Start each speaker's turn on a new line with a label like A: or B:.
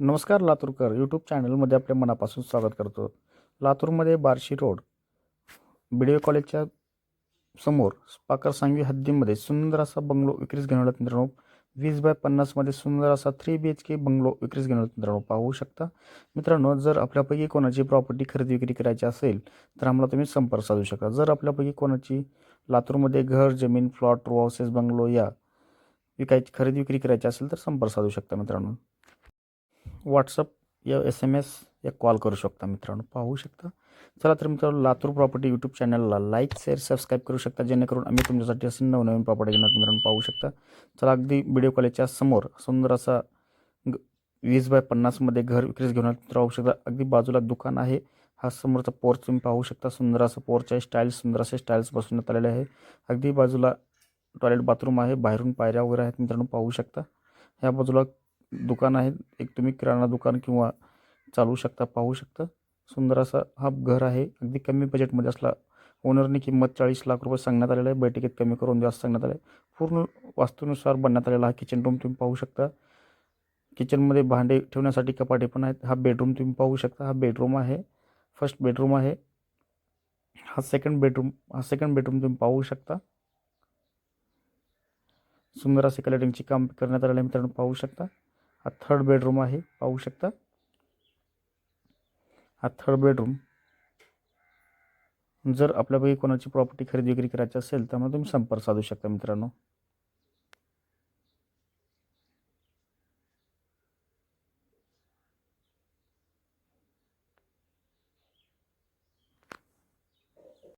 A: नमस्कार लातूरकर. यूट्यूब चॅनलमध्ये आपल्या मनापासून स्वागत करतो. लातूरमध्ये बार्शी रोड बी कॉलेजच्या समोर पाकर सांगवी हद्दीमध्ये सुंदर असा बंगलो विक्रीस घेऊन आलात मित्रांनो वीस बाय पन्नासमध्ये सुंदर असा three B H K bungalow विक्रीस घेऊन मित्रांनो पाहू शकता. मित्रांनो जर आपल्यापैकी कोणाची प्रॉपर्टी खरेदी विक्री करायची असेल तर आम्हाला तुम्ही संपर्क साधू शकता. जर आपल्यापैकी कोणाची लातूरमध्ये घर जमीन प्लॉट रो हाऊसेस बंगलो या विकायची खरेदी विक्री करायची असेल तर संपर्क साधू शकता मित्रांनो. व्हॉट्सअप या एस एम एस या कॉल करू शकता मित्रांनो. पाहू शकता. चला तर मित्रांनो लातूर प्रॉपर्टी यूट्यूब चॅनलला लाईक शेअर सबस्क्राईब करू शकता. जेणेकरून आम्ही तुमच्यासाठी असं नवनवीन प्रॉपर्टी मित्रांनो पाहू शकता. चला अगदी व्हिडिओ कॉलेजच्या समोर सुंदर असा ग- वीस बाय पन्नासमध्ये घर विक्रीस घेऊन राहू पाहू शकता अगदी बाजूला दुकान आहे. हा समोरचा पोर्च तुम्ही पाहू शकता. सुंदर असं पोर्च आहे स्टाईल्स सुंदर असे स्टाईल्स बसवण्यात आलेले आहे. अगदी बाजूला टॉयलेट बाथरूम आहे. बाहेरून पायऱ्या वगैरे आहेत मित्रांनो पाहू शकता. ह्या बाजूला दुकान आहे एक तुम्ही किराणा दुकान किंवा चालवू शकता पाहू शकता. सुंदर असा हा घर आहे. अगदी कमी बजेटमध्ये असला ओनरने किंमत चाळीस लाख रुपये सांगण्यात आलेलं आहे. बैठकीत कमी करून द्या असं सांगण्यात आलं आहे. पूर्ण वास्तूनुसार बनण्यात आलेला हा किचन रूम तुम्ही पाहू शकता. किचनमध्ये भांडे ठेवण्यासाठी कपाटे पण आहेत. हा बेडरूम तुम्ही पाहू शकता. हा बेडरूम आहे. फर्स्ट बेडरूम आहे. हा सेकंड बेडरूम हा सेकंड बेडरूम तुम्ही पाहू शकता. सुंदर असे कलरिंगचे काम करण्यात आलेले आहे मित्रांनो. पाहू शकता. हा थर्ड बेडरूम आहे. पाहू शकता. हा थर्ड बेडरूम जर आपल्यापैकी कोणाची प्रॉपर्टी खरेदी विक्री करायची असेल तर मग तुम्ही संपर्क साधू शकता मित्रांनो.